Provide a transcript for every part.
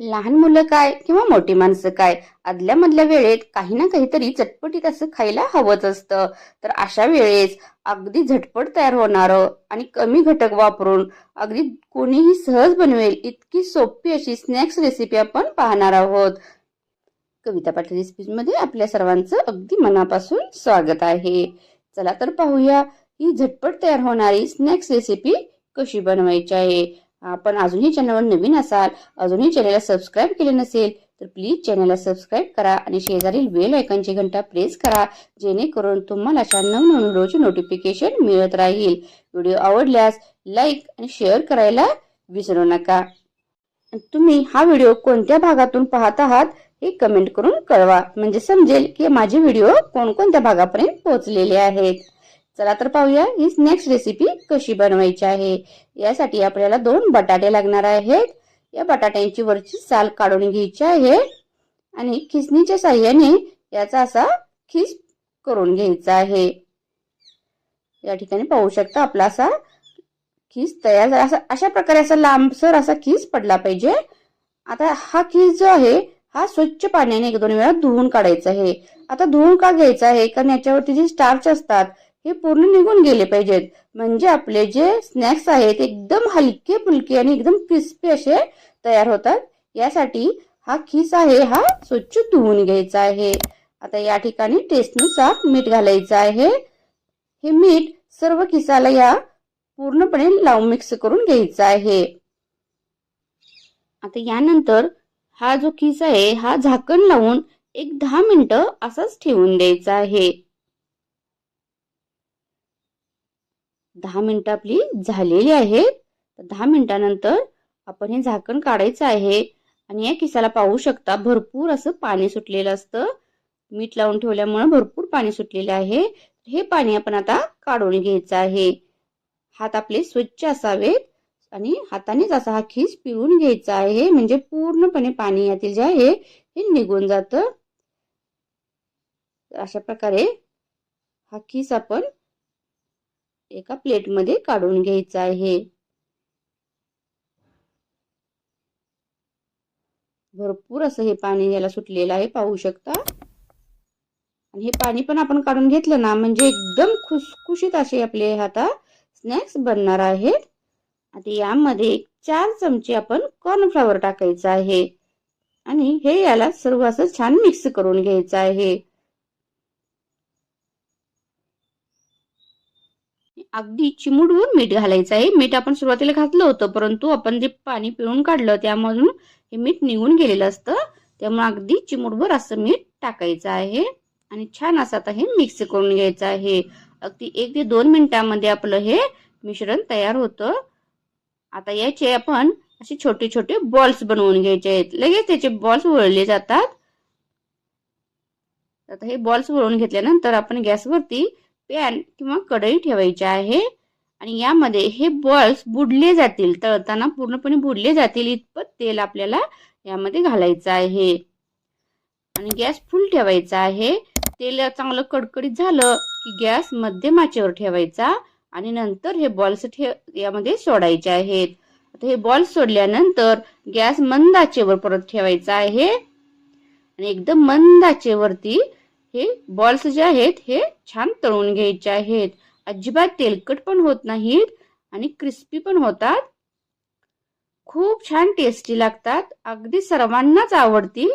लहान मुलं काय किंवा मोठी माणसं काय? आदल्या मधल्या वेळेत काही ना काहीतरी चटपटीत असं खायला हवंच असतं. तर अशा वेळेस अगदी झटपट तयार होणारं आणि कमी घटक वापरून अगदी कोणीही सहज बनवेल इतकी सोपी अशी स्नॅक्स रेसिपी आपण पाहणार आहोत. कविता पाटील रेसिपीमध्ये आपल्या सर्वांचं अगदी मनापासून स्वागत आहे. चला तर पाहूया ही झटपट तयार होणारी स्नॅक्स रेसिपी कशी बनवायची आहे. आपण अजूनही चॅनलवर नवीन असाल अजूनही चॅनलला सबस्क्राईब केले नसेल तर प्लीज चॅनलला सबस्क्राईब करा आणि शेजारील बेल आयकॉनची घंटा प्रेस करा जेणेकरून तुम्हाला अशा नवनवीन व्हिडिओचे नोटिफिकेशन मिळत राहील. व्हिडिओ आवडल्यास लाईक आणि शेअर करायला विसरू नका. तुम्ही हा व्हिडिओ कोणत्या भागातून पाहत आहात हे कमेंट करून कळवा. म्हणजे समजेल की माझे व्हिडिओ कोणकोणत्या भागापर्यंत पोहोचलेले आहेत. चला तर पाहूया ही नेक्स्ट रेसिपी कशी बनवायची आहे. यासाठी आपल्याला दोन बटाटे लागणार आहेत. या बटाट्यांची वरची साल काढून घ्यायची आहे. आणि खिसणीच्या साह्याने याचा असा खिस करून घ्यायचा आहे. या ठिकाणी पाहू शकता आपला असा खिस तयार झाला. असा अशा प्रकारे असा लांबसर असा खिस पडला पाहिजे. आता हा खिस जो आहे हा स्वच्छ पाण्याने एक दोन वेळा धुवून काढायचा आहे. आता धुवून का घ्यायचा आहे? कारण याच्यावरती जे स्टार्च असतात हे पूर्ण निघून गेले पाहिजेत. म्हणजे आपले जे स्नॅक्स आहेत एकदम हलके फुलके आणि एकदम क्रिस्पी असे तयार होतात. यासाठी हा खिस आहे हा स्वच्छ धुवून घ्यायचा आहे. आता या ठिकाणी टेस्टनुसार मीठ घालायचं आहे. हे मीठ सर्व खिसाला या पूर्णपणे लावून मिक्स करून घ्यायचा आहे. आता यानंतर हा जो खिस आहे हा झाकण लावून एक दहा मिनिटं असाच ठेवून द्यायचा आहे. दहा मिनिटं आपली झालेली आहेत. दहा मिनिटानंतर आपण हे झाकण काढायचं आहे. आणि या किसाला पाहू शकता भरपूर असं पाणी सुटलेलं असतं. मीठ लावून ठेवल्यामुळे भरपूर पाणी सुटलेलं आहे. हे पाणी आपण आता काढून घ्यायचं आहे. हात आपले स्वच्छ असावेत आणि हातानेच असा हा खीस पिळून घ्यायचा आहे. म्हणजे पूर्णपणे पाणी यातील जे आहे हे निघून जातं. अशा प्रकारे हा खीस आपण एका प्लेटमध्ये काढून घ्यायचा आहे. भरपूर असं हे पाणी याला सुटलेलं आहे पाहू शकता. आणि हे पाणी पण आपण काढून घेतलं ना म्हणजे एकदम खुसखुशीत असे आपले आता स्नॅक्स बनणार आहेत. आता यामध्ये चार चमचे आपण कॉर्नफ्लॉवर टाकायचं आहे. आणि हे याला सर्व असं छान मिक्स करून घ्यायचं आहे. अगदी चिमुडवून मीठ घालायचं आहे. मीठ आपण सुरुवातीला घातलं होतं परंतु आपण जे पाणी पिळून काढलं त्यामधून हे मीठ निघून गेलेलं असतं. त्यामुळे अगदी चिमुडभर असं मीठ टाकायचं आहे आणि छान असं आता हे मिक्स करून घ्यायचं आहे. अगदी एक ते दोन मिनिटांमध्ये आपलं हे मिश्रण तयार होतं. आता याचे आपण असे छोटे छोटे बॉल्स बनवून घ्यायचे आहेत. लगेच त्याचे बॉल्स वळले जातात. आता हे बॉल्स वळून घेतल्यानंतर आपण गॅसवरती पॅन किंवा कढई ठेवायची आहे. आणि यामध्ये हे बॉल्स बुडले जातील तळताना पूर्णपणे बुडले जातील इतपत तेल आपल्याला यामध्ये घालायचं आहे. आणि गॅस फुल ठेवायचा आहे. तेल चांगलं कडकडीत झालं की गॅस मध्यम आचेवर ठेवायचा आणि नंतर हे बॉल्स ठेव यामध्ये सोडायचे आहेत. आता हे बॉल्स सोडल्यानंतर गॅस मंद आचेवर परत ठेवायचा आहे. आणि एकदम मंद आचेवरती हे बॉल्स जे आहेत हे छान तळून घ्यायचे आहेत. अजिबात तेलकट पण होत नाहीत आणि क्रिस्पी पण होतात. खूप छान टेस्टी लागतात. अगदी सर्वांनाच आवडतील.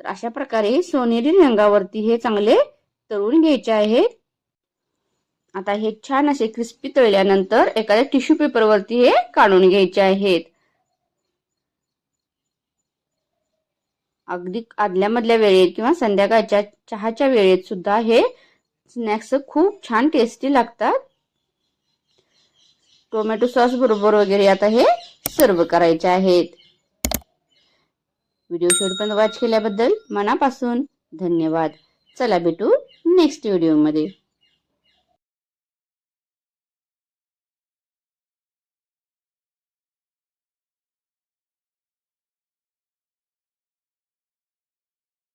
तर अशा प्रकारे सोनेरी रंगावरती हे चांगले तळून घ्यायचे आहेत. आता हे छान असे क्रिस्पी तळल्यानंतर एखाद्या टिश्यू पेपरवरती हे काढून घ्यायचे आहेत. अगदी आदल्यामधल्या वेळेत किंवा संध्याकाळच्या चहाच्या वेळेत सुद्धा हे स्नॅक्स खूप छान टेस्टी लागतात. टोमॅटो सॉस बरोबर वगैरे आता हे सर्व करायचे आहेत. व्हिडिओ शेवटपर्यंत वॉच केल्याबद्दल मनापासून धन्यवाद. चला भेटू नेक्स्ट व्हिडिओमध्ये